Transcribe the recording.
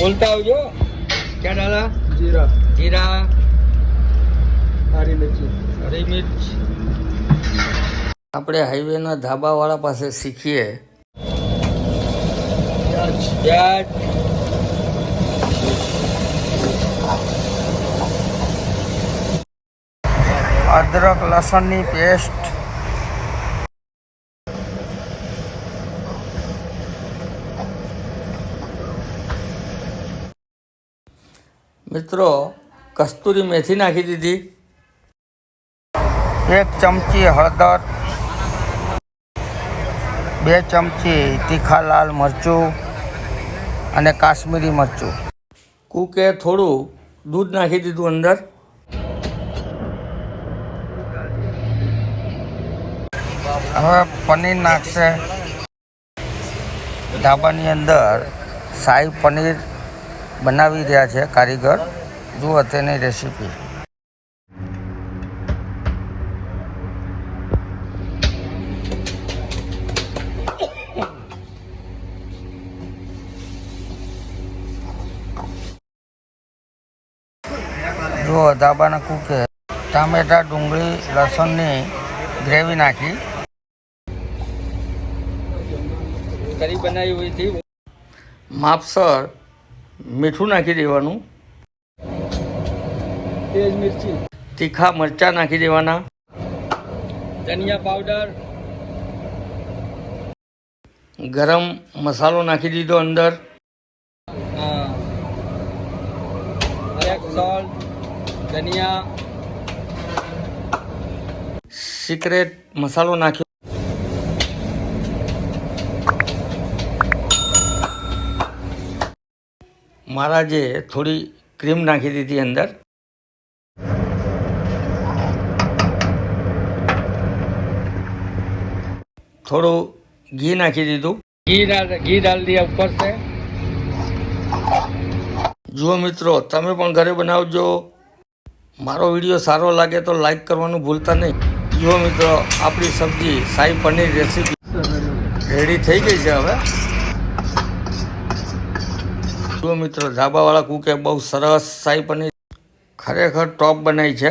બોલતા આવજો. ક્યાં ડાલા? જીરા. જીરા. હરી મિર્ચી. હરી મિર્ચ. આપણે હાઈવેના ધાબાવાળા પાસે શીખીએ. પ્યાજ. અદરક લસણની પેસ્ટ. મિત્રો, કસ્તુરી મેથી નાખી દીધી. એક ચમચી હળદર, બે ચમચી તીખા લાલ મરચું અને કાશ્મીરી મરચું. કૂકે થોડું દૂધ નાખી દીધું અંદર. હવે પનીર નાખશે. ધાબાની અંદર શાહી પનીર બનાવી રહ્યા છે કારીગર. જુઓ તેની રેસીપી જુઓ ધાબાના કૂકે. ટામેટા ડુંગળી લસણની ગ્રેવી નાખી. કરી બનાવી હોય માપસર મીઠું નાખી દેવાનું. તેજ મિર્ચી. તીખા મરચાં નાખી દેવાના. ધનિયા પાવડર. ગરમ મસાલો નાખી દીધો અંદર. ધનિયા. સિક્રેટ મસાલો નાખ્યો. મારા જે થોડી ક્રીમ નાખી દીધી અંદર. થોડું ઘી નાખી દીધું. ઘી ઘી ડાલ દિયા ઉપર છે. જુઓ મિત્રો તમે પણ ઘરે બનાવજો. મારો વીડિયો સારો લાગે તો લાઈક કરવાનું ભૂલતા નહીં. જુઓ મિત્રો આપણી સબ્જી શાહી પનીર રેસીપી. રેડી થઈ ગઈ છે હવે. જુઓ મિત્રો ધાબાવાળા કુકે બહુ સરસ શાહી પનીર ખરેખર ટોપ બનાવી છે.